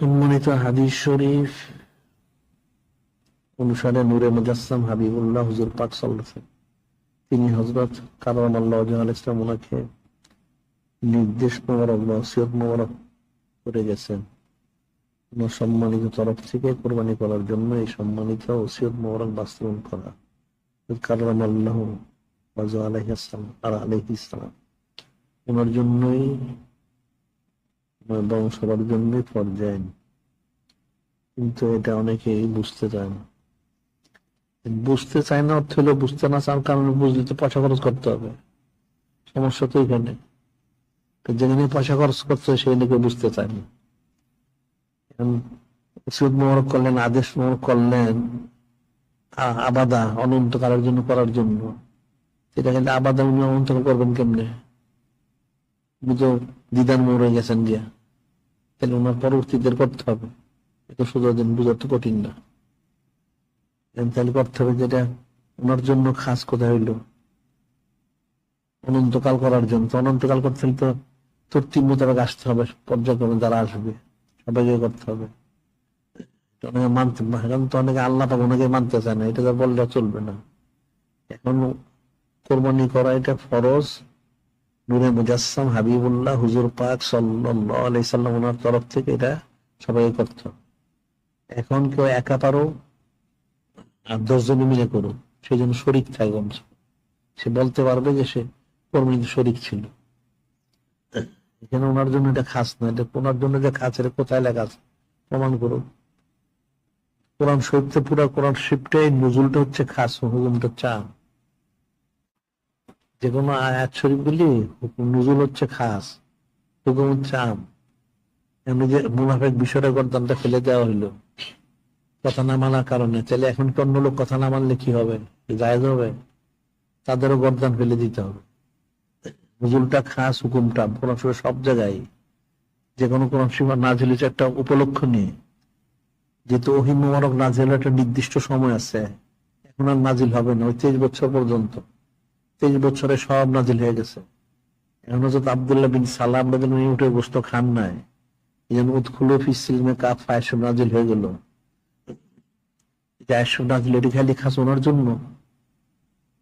সম্মানিত হাদিস শরীফ অনুসারে নূরে মুজাসসাম হাবিবুল্লাহ হুজুর পাক সাল্লাল্লাহু তিনি হযরত কারাম আল্লাহ আল ইসলাম ওনাকে নির্দেশ মোবারক বা মোবারক করে গেছেন। ওনার সম্মানিত তরফ থেকে কোরবানি করার জন্য এই সম্মানিত ওসিয়ত মোবারক বাস্তবায়ন করা। কারাম আল্লাহ আলাইহিস সালাম আর আলাইহিস সালাম। ওনার জন্যই এবং সবার জন্যই পর্যায় কিন্তু এটা অনেকেই বুঝতে চায় না। বুঝতে চায় না অর্থ হলো বুঝতে না চার কারণে বুঝলে পয়সা খরচ করতে হবে। সমস্যা তো এখানে। যেখানে পয়সা খরচ করতে হয় সেখানে বুঝতে চায় না। সুদ মোহরক করলেন, আদেশ মোহরক করলেন আবাদা, অনন্তকালের জন্য করার জন্য। সেটা কিন্তু আবাদা উনি অনন্তকাল করবেন কেমনে? তো দিদার মরে গেছেন গিয়া। তাহলে ওনার পরবর্তীদের করতে হবে। এটা সোজা দিন বোঝা তো কঠিন না। তাহলে করতে হবে যেটা ওনার জন্য খাস কোথায় হইল। অনন্তকাল করার জন্য। অনন্তকাল করতে হলে তো তর্তিব মোতাবেক আসতে হবে, পর্যায়ক্রমে যারা আসবে, সবাইকে করতে হবে। অনেকে মানতে এখন তো অনেকে আল্লাহ পাক অনেকে মানতে চায় না। এটা বললে চলবে না। এখন কোরবানি করা এটা ফরজ নূরে মুজাসসাম হাবিবুল্লাহ হুজুর পাক সাল্লাম ওনার তরফ থেকে এটা সবাই করত। এখন কেউ একা পারো, আর দশজনে মিলে করো সেই জন্য শরিক থাকে সে বলতে পারবে যে সে কর্মীতে শরিক ছিল। এখানে ওনার জন্য এটা খাস না, এটা ওনার জন্য যে খাস, এটা কোথায় লেখা আছে? প্রমাণ করুন। কোরআন শরীফতে পুরো কোরআন শিফটাই নজুলটা হচ্ছে খাস হুকুমটা চা যে কোনো আয়াত শরীফ গুলি নজুল হচ্ছে খাস, হুকুম হচ্ছে আম। এমনি যে মুনাফেক বিষয়টা গর্দানটা ফেলে দেওয়া হইল। কথা না মানার কারণে। তাহলে এখন কি অন্য লোক কথা না মানলে কি হবে? জায়জ হবে? তাদেরও গর্দান ফেলে দিতে হবে। নজুলটা খাস, হুকুমটা কোরআন শরীফের সব জায়গায়। যে কোনো কোরআন সীমা নাজিল একটা উপলক্ষ নিয়ে। যেহেতু ওহিম মোবারক নাজিল একটা নির্দিষ্ট সময় আছে। এখন আর নাজিল হবে না, ওই তেইশ বছর পর্যন্ত। তেইশ বছরে সব নাজিল হয়ে গেছে। এখন হচ্ছে আবদুল্লাহ বিন সালাম উঠে গোস্ত খান নাই। ফিসিলমে কাপ নাজিল হয়ে গেল। নাজিল এটি খালি খাস ওনার জন্য।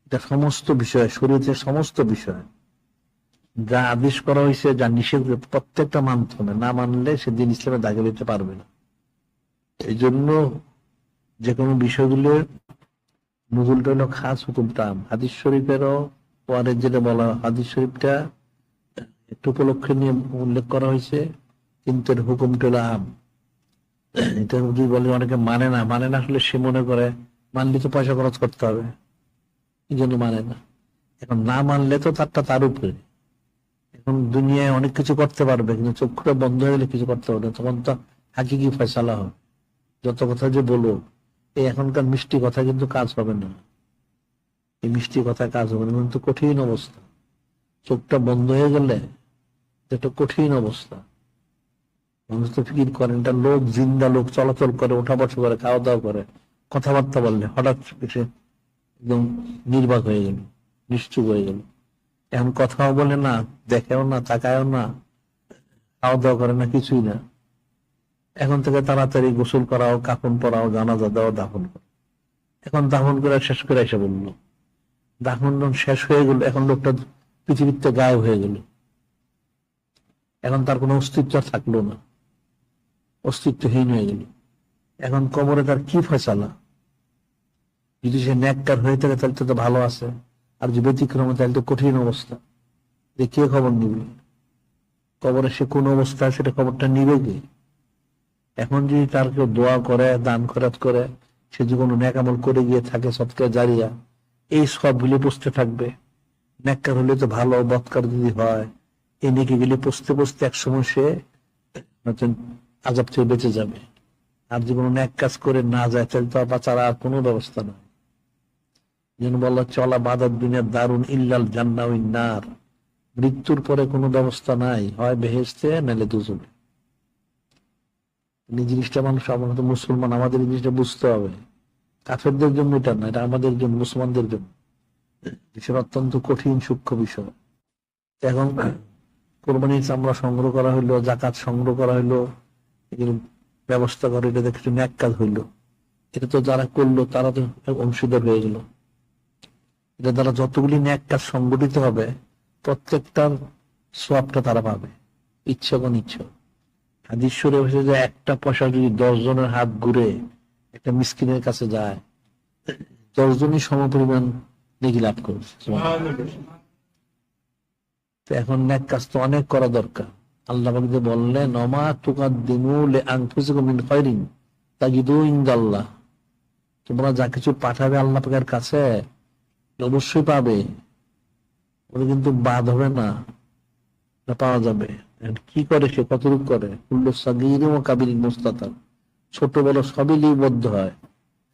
এটা সমস্ত বিষয় শরীরের সমস্ত বিষয়। যা আদেশ করা হয়েছে, যা নিষেধ, প্রত্যেকটা মানতে হবে। না মানলে সে দিন ইসলামে দাগে দিতে পারবে না। এই জন্য যে কোনো বিষয়গুলো নজরুলটা হলো খাস হুকুমটা। আম। হাদিস শরীফেরও পরে যেটা বলা হাদিস শরীফটা একটু উপলক্ষে নিয়ে উল্লেখ করা হয়েছে, কিন্তু এর হুকুমটা হলো আম। এটা যদি বলে অনেকে মানে না মানে না আসলে সে মনে করে মানলে তো পয়সা খরচ করতে হবে। এই জন্য মানে না। এখন না মানলে তো তারটা তার উপরে। এখন দুনিয়ায় অনেক কিছু করতে পারবে, কিন্তু চক্ষুটা বন্ধ হয়ে গেলে কিছু করতে পারবে। তখন তো হাকিকি ফয়সালা হবে। যত কথা যে বলো এই এখনকার মিষ্টি কথা কিন্তু কাজ হবে না। এই মিষ্টি কথা কাজ হবে না কিন্তু কঠিন অবস্থা। চোখটা বন্ধ হয়ে গেলে এটা কঠিন অবস্থা। মানুষ তো ফিকির করেন এটা লোক জিন্দা লোক, চলাচল করে, ওঠা বসা করে, খাওয়া দাওয়া করে, কথাবার্তা বললে হঠাৎ সে একদম নির্বাক হয়ে গেল, নিশ্চুপ হয়ে গেল। এখন কথাও বলে না, দেখেও না, তাকায়ও না, খাওয়া দাওয়া করে না, কিছুই না। এখন থেকে তাড়াতাড়ি গোসল করাও, কাফন পরাও, জানাজা দেওয়া, দাফন করো এখন দাফন করে শেষ করে এসে বলল, দাফন শেষ হয়ে গেল, এখন লোকটা পৃথিবীতে গায়েব হয়ে গেল। এখন তার কোনো অস্তিত্ব থাকল না। অস্তিত্বহীন হয়ে গেল। এখন কবরে তার কি ফয়সালা? যদি সে ন্যাককার হয়ে থাকে, তাহলে তো ভালো আছে। আর যদি ব্যতিক্রম, তাহলে তো কঠিন অবস্থা। যে কে খবর নিবে? কবরে সে কোন অবস্থা সেটা খবরটা নিবে কে? এখন যদি তার কেউ দোয়া করে, দান খরাত করে, সে যদি কোনো ন্যাকামল করে গিয়ে থাকে সৎকা জারিয়া, এই সবগুলি পুষতে থাকবে। ন্যাক্কার হলে তো ভালো, বৎকার যদি হয়, এই নেকি গুলি পুষতে পুষতে একসময় সে আজাব থেকে বেঁচে যাবে। আর যদি কোনো ন্যাক কাজ করে না যায়, তাহলে তো বাঁচার আর কোনো ব্যবস্থা নাই। যেন বলা চলা বাদার দুনিয়ার দারুণ ইল্লাল জান্না নার। মৃত্যুর পরে কোনো ব্যবস্থা নাই। হয় বেহেস্তে নাহলে দুজনে। এই জিনিসটা মানুষ আমাদের মুসলমান, আমাদের এই জিনিসটা বুঝতে হবে। কাফেরদের জন্য এটা না, এটা আমাদের জন্য, মুসলমানদের জন্য। বিষয় অত্যন্ত কঠিন, সূক্ষ্ম বিষয়। এখন কোরবানির চামড়া সংগ্রহ করা হইল জাকাত সংগ্রহ করা হইল ব্যবস্থা করে এটা কিছু ন্যাক কাজ হইল। এটা তো যারা করল, তারা তো অংশীদার হয়ে গেল। এটা দ্বারা যতগুলি ন্যাক কাজ সংগঠিত হবে, প্রত্যেকটার সবটা তারা পাবে ইচ্ছা কোন বসে যে একটা পয়সা যদি দশ জনের হাত ঘুরে একটা মিসকিনের কাছে যায়, দশ জনই সমপরিমাণ নেকি লাভ করবে। তো এখন ন্যাক কাজ তো অনেক করা দরকার। আল্লাহ যে বললেন অমা তাজিদু তোমরা যা কিছু পাঠাবে আল্লাহ কাছে অবশ্যই পাবে। কিন্তু বাদ হবে না পাওয়া যাবে। কি করে সে? কতটুক করে? কুল্লু সাগির ও কাবিল মুস্তাতার। ছোট বড় সবই লিপিবদ্ধ হয়।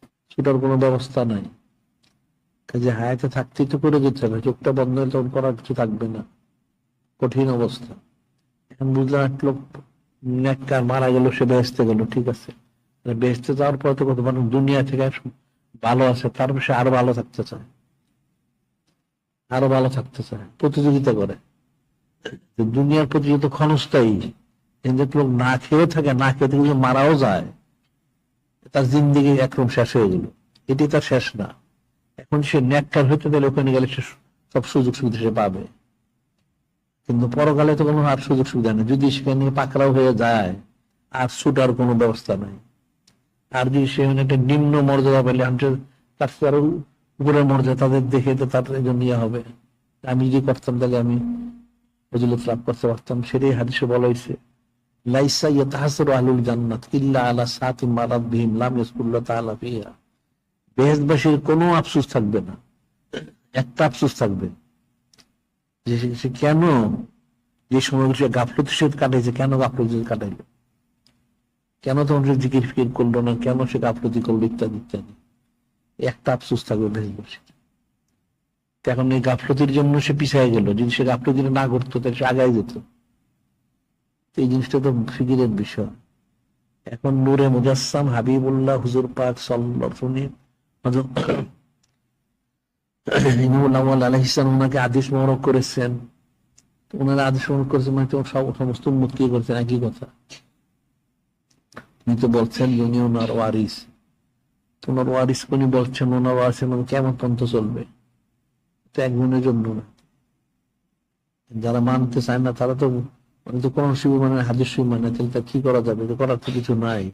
সেটার কোনো ব্যবস্থা নাই। কাজে হায়াতে থাকতেই তো করে যেতে হবে। চোখটা বন্ধ হলে তখন করার কিছু থাকবে না। কঠিন অবস্থা। এখন বুঝলাম এক লোক নেককার মারা গেল, সে বেহেস্তে গেল, ঠিক আছে। বেহেস্তে যাওয়ার পর তো কত মানুষ দুনিয়া থেকে ভালো আছে তারপর সে আরও ভালো থাকতে চায়। আরও ভালো থাকতে চায়। প্রতিযোগিতা করে। দুনিয়ার প্রতি যত ক্ষণস্থায়ী কিন্তু লোক না খেয়ে থাকে, না খেয়ে থেকে যে মারাও যায়, তার জিন্দিগি একরকম শেষ হয়ে গেল। এটি তার শেষ না। এখন সে ন্যাক্কার হইতে গেলে, ওখানে গেলে সে সব সুযোগ সুবিধা সে পাবে। কিন্তু পরকালে তো কোনো আর সুযোগ সুবিধা নেই। যদি সেখানে পাকড়াও হয়ে যায়, আর ছুটার কোনো ব্যবস্থা নাই। আর যদি সেখানে একটা নিম্ন মর্যাদা পেলে, আমি তার আরও উপরের মর্যাদা তাদের দেখে তো তার জন্য ইয়ে হবে। আমি যদি করতাম তাহলে আমি ফজিলত লাভ করতে পারতাম, সেটাই হাদিসে বলা হয়েছে। লাইসা আহলুল জান্নাত ইল্লা আলা লাম ইয়াসকুল্লাহ তাআলা ফিহা। কোনো আফসোস থাকবে না। একটা আফসোস থাকবে। যে সে- কেন যে সময়গুলো সে গাফলতির সাথে কাটাইছে, কেন গাফলতি কাটাইলো? কেন তখন সে জিকির ফিকির করল না? কেন সে গাফলতি করল ইত্যাদি ইত্যাদি। একটা আফসোস থাকবে বেহেশতবাসীর। তো এখন এই গাফলতির জন্য সে পিছিয়ে গেল। যদি সে গাফলতি না করতো, তাহলে সে আগায় যেত। এই জিনিসটা তো ফিকিরের বিষয়। এখন নূরে মুজাসসাম হাবিবুল্লাহ হুজুর পাক সাল্লাল্লাহু ওনাকে আদেশ মোহরক করেছেন। ওনারা আদেশ মোহরক করেছেন মানে সব সমস্ত উন্মত কি করেছেন একই কথা? উনি তো বলছেন উনি ওনার ওয়ারিস। ওনার ওয়ারিস উনি বলছেন, ওনার ওয়ারিস মানে কেমন তন্ত্র চলবে? এক গুণের জন্য না। যারা মানতে চায় না, তারা তো মানে তো কোন শিব মানে হাজির শিব মানে তাহলে তা কি করা যাবে? করার তো কিছু নাই।